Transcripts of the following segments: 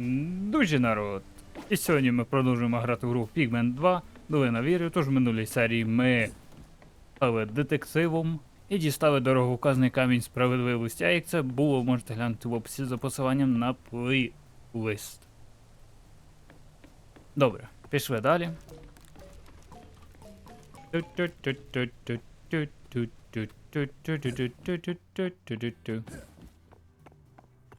Дуже народ. І сьогодні ми продовжуємо грати в гру Pigment 2. Долина вірю, тож в минулій серії ми стали детективом і дістали дороговказаний камінь справедливості. А як це було, можете глянути в описі за посиланням на плейлист. Добре, пішли далі.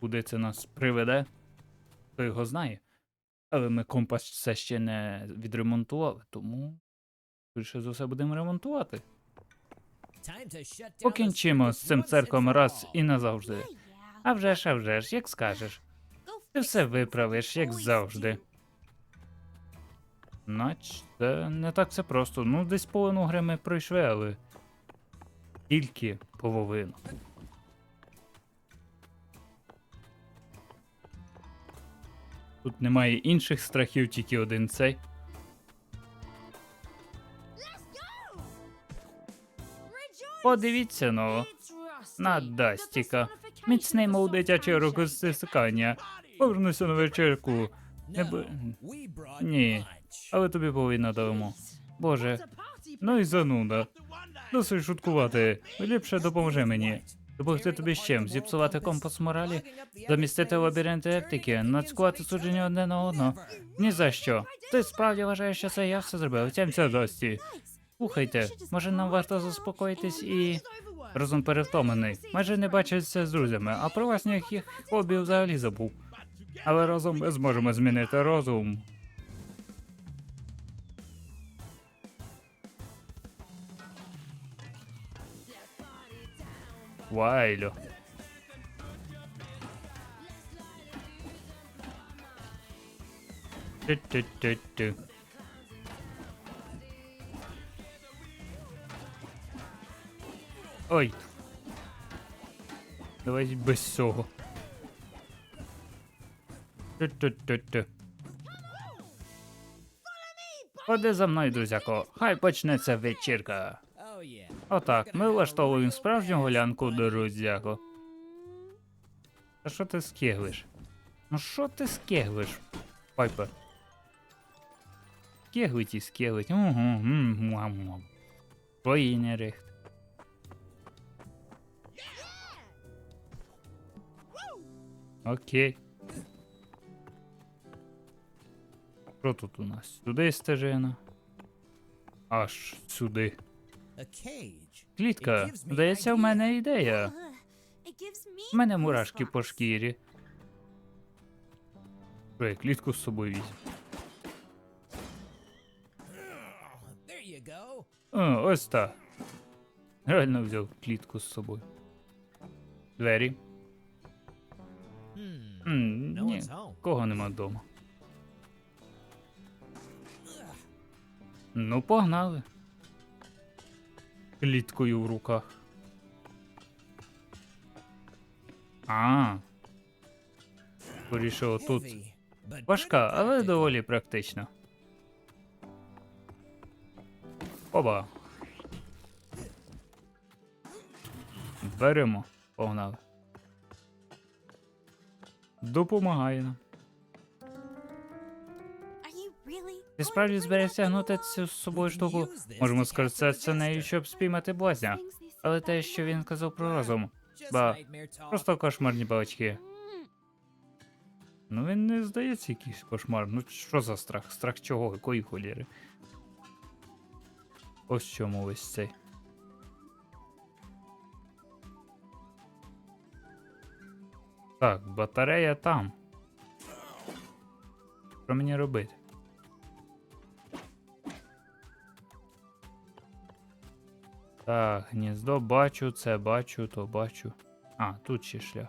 Куди це нас приведе? Хто його знає. Але ми компас все ще не відремонтували, тому більше за все будемо ремонтувати. Покінчимо з цим церквом раз і назавжди. А вже ж, а вже ж, як скажеш. Ти все виправиш, як завжди. Нач, це не так це просто. Ну, десь половину гри ми пройшли, але тільки половину. Тут немає інших страхів, тільки один цей. Подивіться ну, на Дастіка. Міцний мов дитяче рукостискання. Повернуся на вечірку. Не б... Ні, але тобі повинна дамо. Боже, ну і зануда. Досить шуткувати. Ліпше допоможи мені. Допомогти тобі з чим? Зіпсувати компас моралі? Замістити лабіринти ептики? Нацькувати судження одне на одного? Ні за що. Ти справді вважаєш, що це я все зробив? Тямця Дасті. Слухайте, може нам варто заспокоїтись і. Розум перевтомлений. Майже не бачиться з друзями, а про власних їх хобі взагалі забув. Але разом ми зможемо змінити розум. Вайло. Ту-ту-ту-ту. Ой. Давай без цього. Ходи за мною, друзяко. Хай почнеться вечірка. Отак, ми влаштовуємо справжню гулянку, друзяко. А що ти скеглиш? Ну що ти скеглиш, Пайпер? Скеглить і скеглить. Угу, муа-муа. Твої нерехт. Окей. Що тут у нас? Сюди стежина. Аж сюди. Клітка, здається, в мене ідея. У мене мурашки по шкірі. Я клітку з собою візьму? О, ось так. Реально взяв клітку з собою. Двері. М, ні, кого нема вдома. Ну, погнали. Кліткою в руках. А. Скоріше отут. Важка, але доволі практична. Оба. Беремо. Погнали. Допомагає нам. Ти справді зберешся гнути цю з собою штуку? Можемо скористатися нею, щоб спіймати блазня. Але те, що він казав про розум. Ба, Просто кошмарні балачки. Ну він не здається якийсь кошмар. Ну що за страх? Страх чого? Якої холєри? Ось чому ось цей. Так, батарея там. Що мені робити? Так, гніздо бачу, це бачу, то бачу. А, тут ще шлях.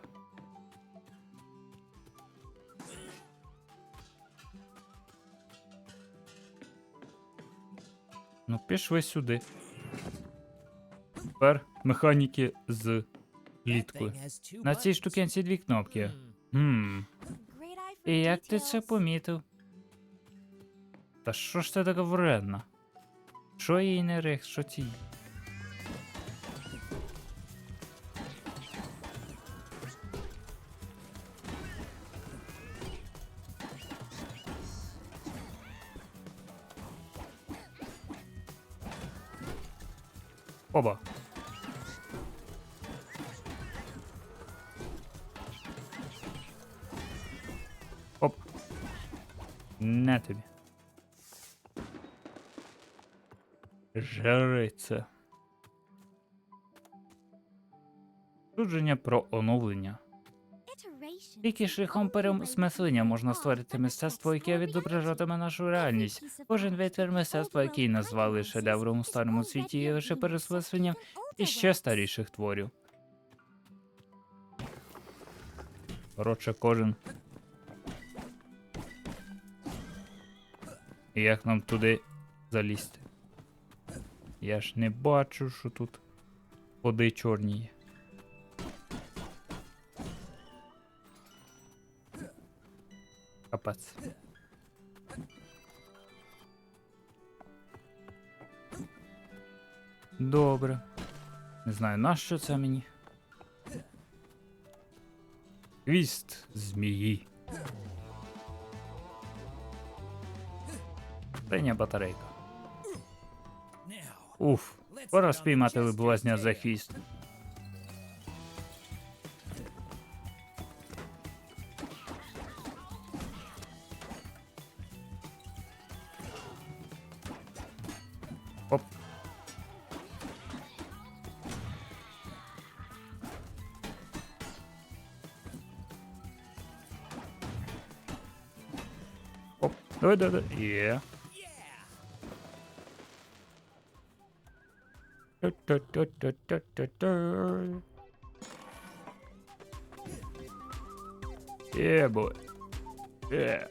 Ну, пішли сюди. Тепер механіки з кліткою. На цій штукенці дві кнопки. Хм. І як ти це помітив? Та що ж ти така вредна? Що їй не рех, що ці? Оба. Оп. Не тобі. Жриця. Судження про оновлення. Тільки шляхом переосмислення можна створити мистецтво, яке відображатиме нашу реальність. Кожен витвір мистецтва, який назвали шедевром у старому світі, є лише переосмисленням іще старіших творів. Коротше, кожен. І Як нам туди залізти? Я ж не бачу, що тут води чорні є. Капець. Добре. Не знаю, нащо це мені. Хвіст змії. Синя батарейка. Уф. Пора спіймати либувазня за хвіст. Давай, давай, давай. Є. Є, бой. Є.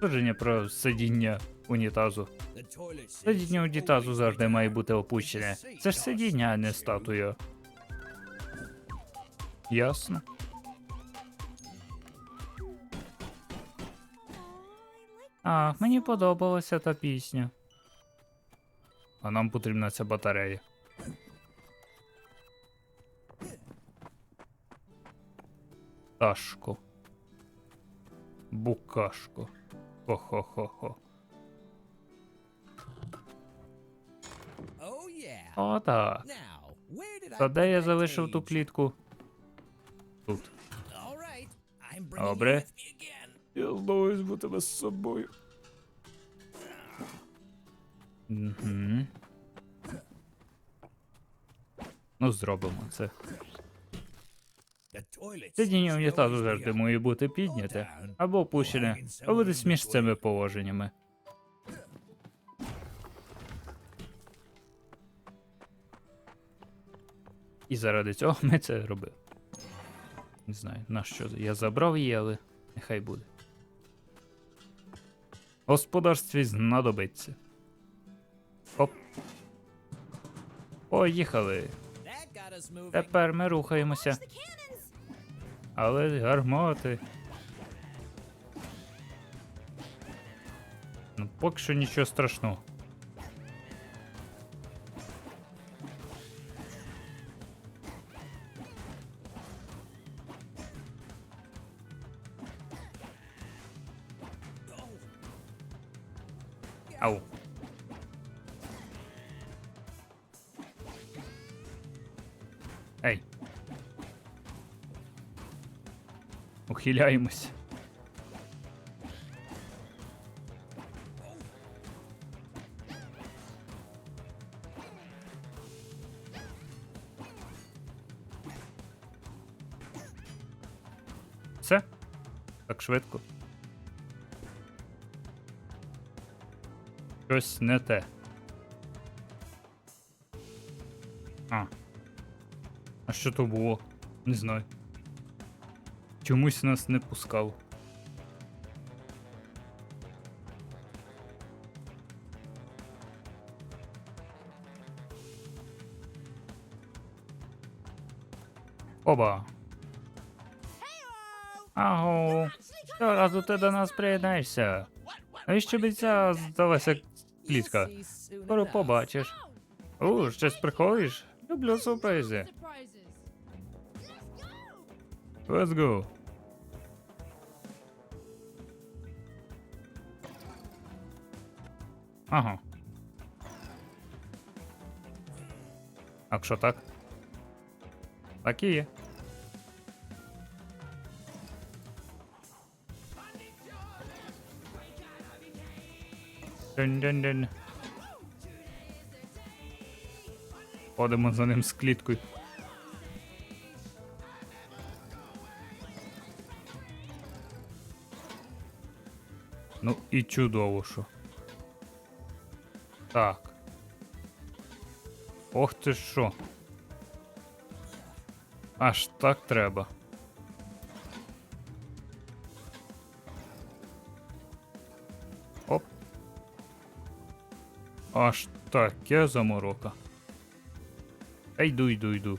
Судження про сидіння унітазу. Сидіння унітазу завжди має бути опущене. Це ж сидіння, а не статуя. Ясно. Ах, мені подобалася та пісня. А нам потрібна ця батарея. Ташко. Букашко. Хо-хо-хо-хо. О, так. Та де я залишив ту клітку? Тут. Добре. Я знову візьму тебе з собою. Угу. Ну, зробимо це. Сидіння унітазу завжди має бути підняте або опущене, або десь між цими положеннями. І заради цього ми це робили. Не знаю, на що я забрав її, але нехай буде. Господарстві знадобиться. Оп. Поїхали. Тепер ми рухаємося. Але гармати. Ну, поки що нічого страшного. Ау. Ей. Ухиляємось. Так швидко. Щось не те. А. А що то було? Не знаю. Чомусь нас не пускав. Оба. Аго. Щоразу ти до нас приєднаєшся. Навіщо б ця здалася клітка? Скоро побачиш. О, щось приходиш? Люблю сюрпризи. Let's go. Ага. Якщо так. Так і є. Дин-дин-дин. Ходимо за ним з кліткою. Ну і чудово, що. Так. Ох ти що. Аж так треба. Аж таке заморока. Та йду, йду, йду.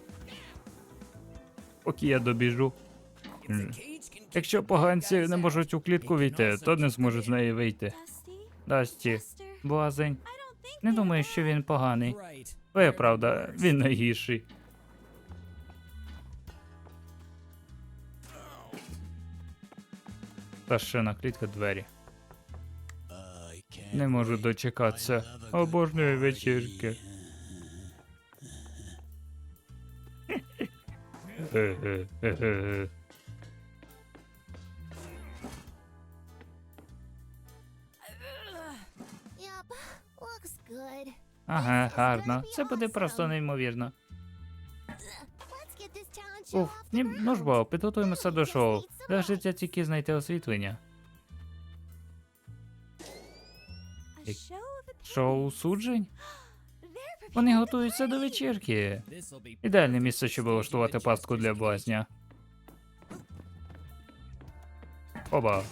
Поки я добіжу. Якщо поганці не можуть у клітку війти, то не зможуть з неї вийти. Дасті, блазень. Не думаю, що він поганий. Ви правда, він найгірший. Та ще на клітка двері. Не можу дочекатися. Обожнюю вечірки. Ага, гарно. Це буде просто неймовірно. Уф, ні, ну ж бо, підготуємося до шоу. Лежиться тільки знайти освітлення. Шоу суджень? Вони готуються до вечірки. Ідеальне місце, щоб влаштувати пастку для блазня. Оба.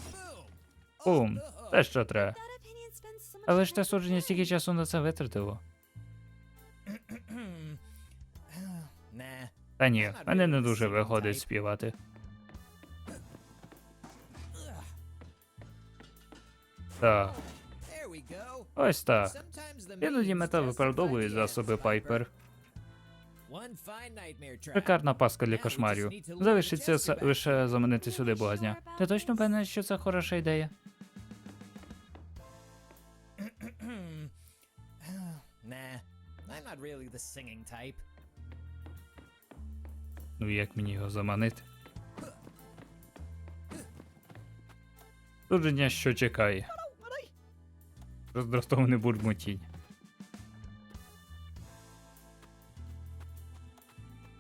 Бум. Те, що треба. Але ж те судження стільки часу на це витратило. Та ні, мене не дуже виходить співати. Так. Ось так. Іноді мета виправдовує засоби. Пайпер. Шикарна паска для кошмарів. Залишиться лише заманити сюди блазня. Ти точно певна, що це хороша ідея? Ну як мені його заманити? Судження, що чекає. Роздратоване бурмотінь.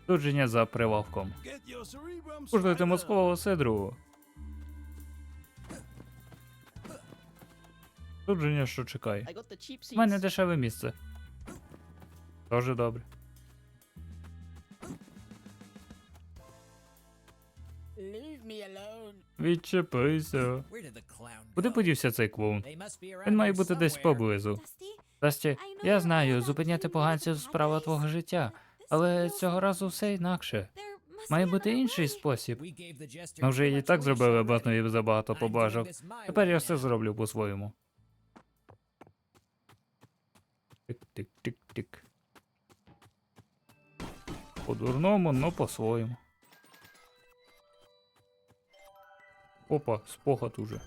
Судження за прилавком. Куштуйте мозкового сидру. Судження, що seats. У мене дешеве місце. Дуже добре. Відчепися. Куди подівся цей клоун? Він має бути десь поблизу. Дасті, я знаю, зупиняти поганців справа твого життя, але цього разу все інакше. Має бути інший спосіб. Ми вже і так зробили. Батнові забагато my Тепер я все зроблю по-своєму. Тик-тик-тик-тик. По-дурному, но по-своєму. Опа, спогад уже.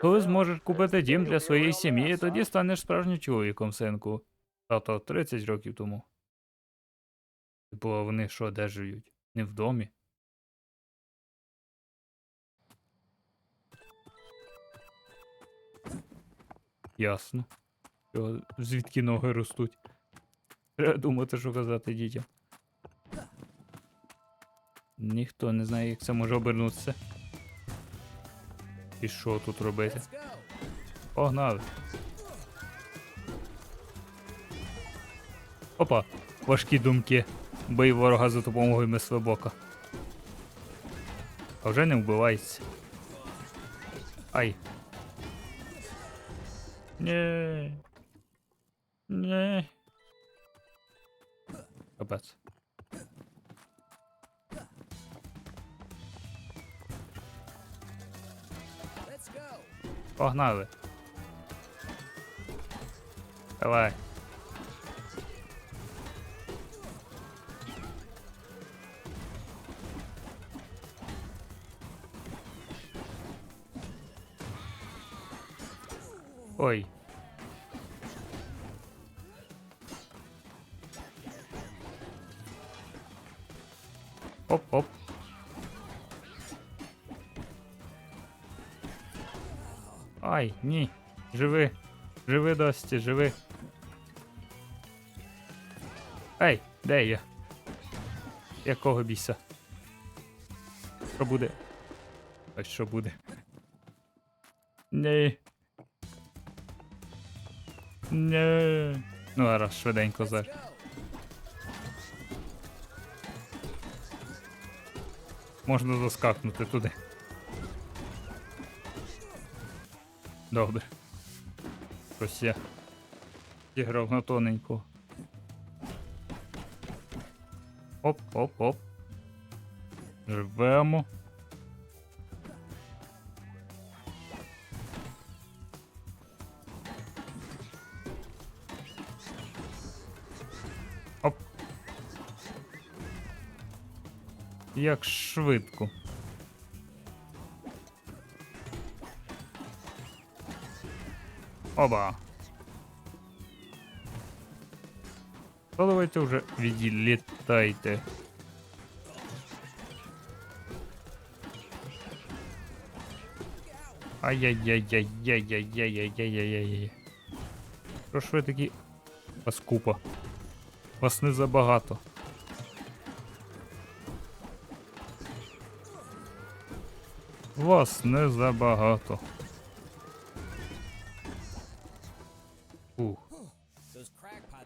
Коли зможеш купити дім для своєї сім'ї, тоді станеш справжнім чоловіком, синку. Тато 30 років тому. Типу, а вони що, де живуть? Не в домі? Ясно. Звідки ноги ростуть? Треба думати, що казати дітям. Ніхто не знає, як це може обернутися. І що тут робити? Погнали. Опа, важкі думки. Бий ворога за допомогою мислебока. А вже не вбивається. Ай. Ні. Ні. Капець. Погнали. Давай. Ой. Оп-оп. Ай, ні. Живи. Живи, Дості, живи. Ей, де я? Якого біса? Що буде? А що буде? Ні. Ні. Ну, зараз швиденько зараз. Можна заскакнути туди. Добре. Щось я зіграв на тоненьку. Оп-оп-оп. Живемо. Оп. Як швидко. Оба. Та давайте вже відлітайте. Ай-яй-яй-яй-яй-яй-яй-яй-яй-яй-яй. Що ж ви такі вас? Вас не забагато. Вас не забагато.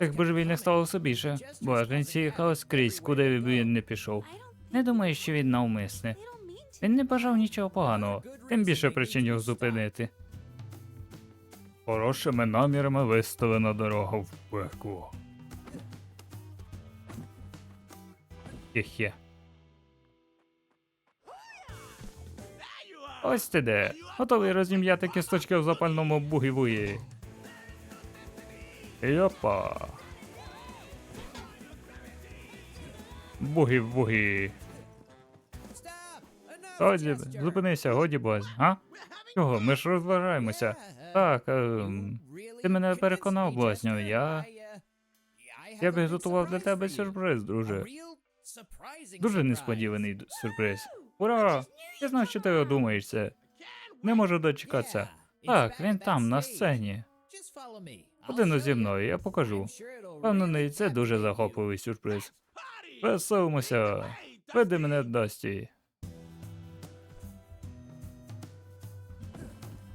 Тих божевільних стало все більше. Блаженці їхали скрізь, куди б він не пішов. Не думаю, що він навмисне. Він не бажав нічого поганого, тим більше причин його зупинити. Хорошими намірами виставлена дорога в пекло. Хе-хе. Ось ти де. Готовий розім'яти кісточки в запальному бугі-вуї. Йопа. Бугі-бугі. Годі, зупинися, годі бос, а? Чого? Ми ж розважаємося. Так, ем, ти мене переконав, Босню, я. Я б готував для тебе сюрприз, друже. Дуже несподіваний сюрприз. Ура! Я знав, що ти одумаєшся. Не можу дочекатися. Так, він там, на сцені. Ходино зі мною, я покажу. Впевнений, це дуже захопливий сюрприз. Веселимося. Веди мене Дасті.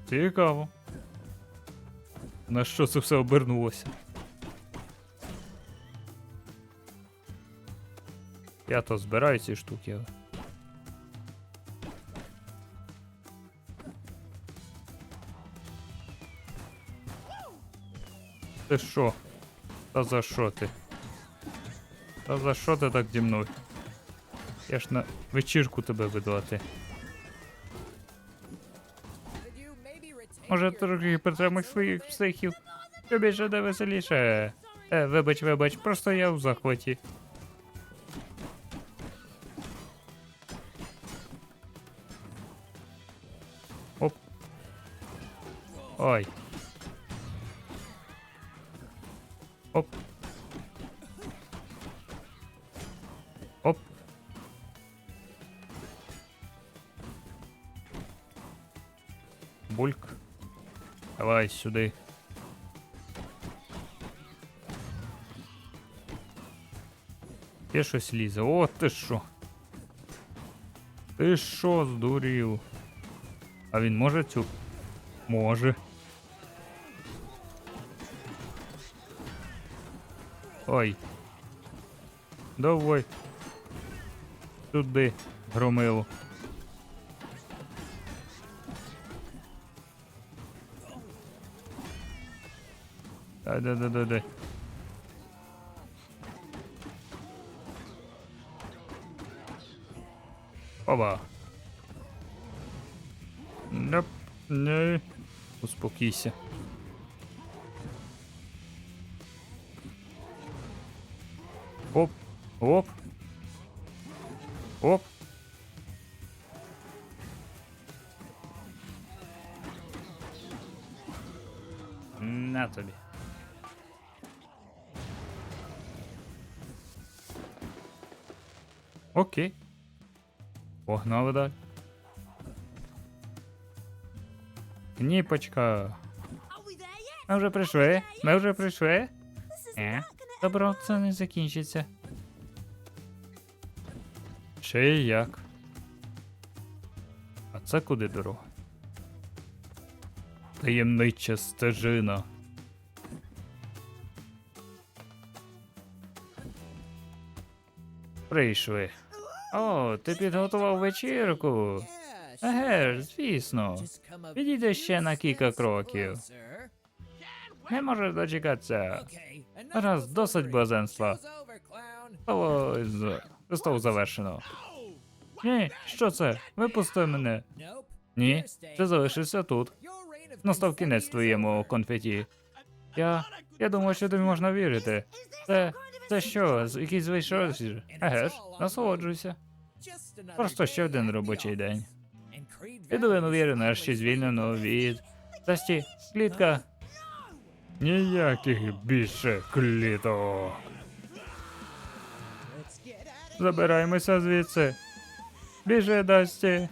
Цікаво. На що це все обернулося? Я то збираю ці штуки. Ти що? Та за що ти? Та за що ти так зі мною? Я ж на вечірку тебе видати. Може, трохи притримай своїх психів. Тобі ще де веселіше. Е, вибач, вибач, просто я в захваті. Сюди. Є щось лізе. О, ти що? Ти що, здурів? А він може цю? Може. Ой. Давай. Туди, громило. Да да да да. Оба. Неп, не. Успокойся. Оп, оп. Оп. На тебе. Окей. Погнали далі. Yet? Ми вже прийшли. Ми вже прийшли. Е? Добро, це не закінчиться. Ще й як. А це куди дорога? Таємнича стежина. Прийшли. О, ти підготував вечірку. Еге звісно. Підійди ще на кілька кроків. Не можеш дочекатися. Раз, досить блазенства. Виставу завершено. Ні, що це? Випусти мене. Ні, ти залишився тут. Настав кінець твоєму конфеті. Я. Я думаю, що тобі можна вірити. Це. Це що, якийсь шорсір? Еге ж, насолоджуйся. Просто ще один робочий день. Підлину is нарешті звільнено від. Засті, клітка. Ніяких більше кліток. Забираємося звідси. Біжи, Дасті.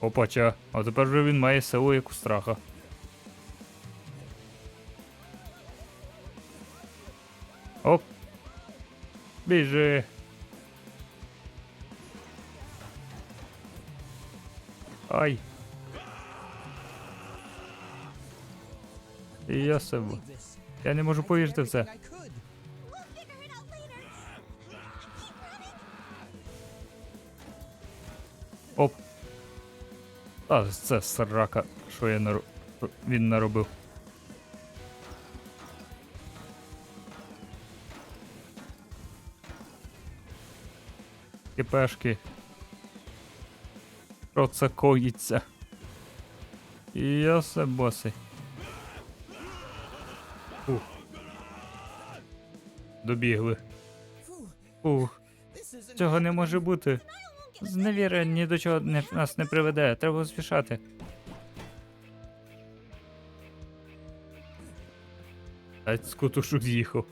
Опача, а тепер вже він має силу як у страха. Біжи. Ай. Я себе. Я не можу повірити в це. Оп. Та це срака, що я нару... він наробив. Кипешки. Що це коїться? Я все босий. Добігли. Phew, Ух. Цього не може бути. Зневіра ні до чого не, нас не приведе. Треба поспішати. А скутушок з'їхав.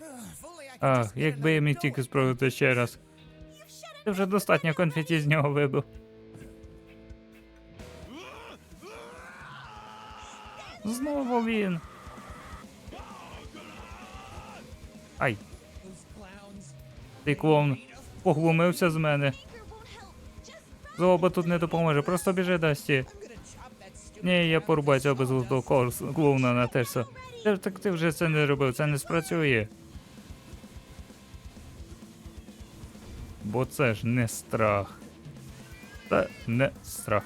If only I could А, якби я міг тільки спробувати ще раз. Ти вже достатньо конфеті з нього вибив. Знову він. Ай, ти клоун. Поглумився з мене. Злоба тут не допоможе, просто біжи Дасті. Ні, я порубаю цього безглуздого клоуна на терсо. Ти, так ти вже це не робив, це не спрацює. Бо це ж не страх. Це не страх.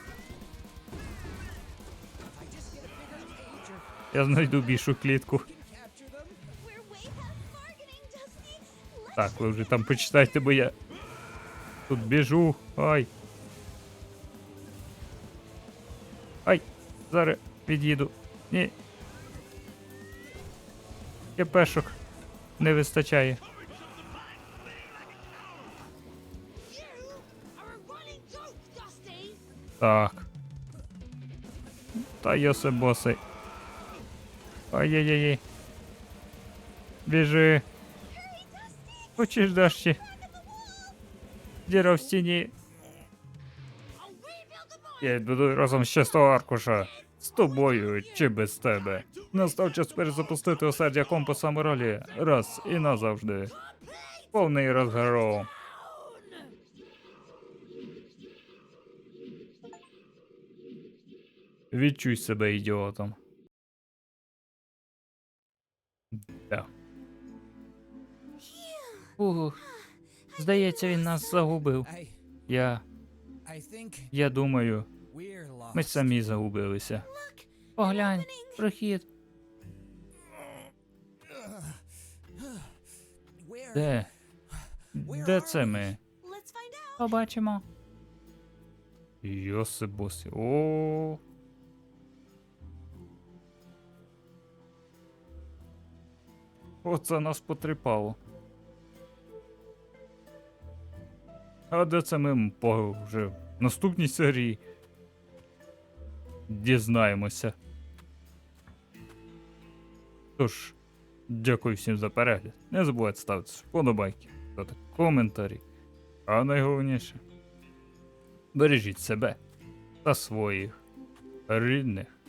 Я знайду більшу клітку. Так, ви вже там почитайте, бо я тут біжу. Ай. Ай, зараз від'їду. Ні. Кепешок не вистачає. Так. Та йосе босий. Ай-яй-яй. Біжи. Хочеш дашці? Діра в стіні. Я йду разом з чистого аркуша. З тобою чи без тебе. Настав час перезапустити осердя компаса моралі. Раз і назавжди. Повний розгром. Відчуй себе ідіотом. Да. Ух, здається, він нас загубив. Я. Я думаю, ми самі загубилися. Поглянь, прохід. Де? Де це ми? Побачимо. Йосипоси. О. Оце нас потріпало. А де це ми по вже в наступній серії дізнаємося. Тож, дякую всім за перегляд. Не забувайте ставити вподобайки, ставити коментарі. А найголовніше бережіть себе та своїх рідних.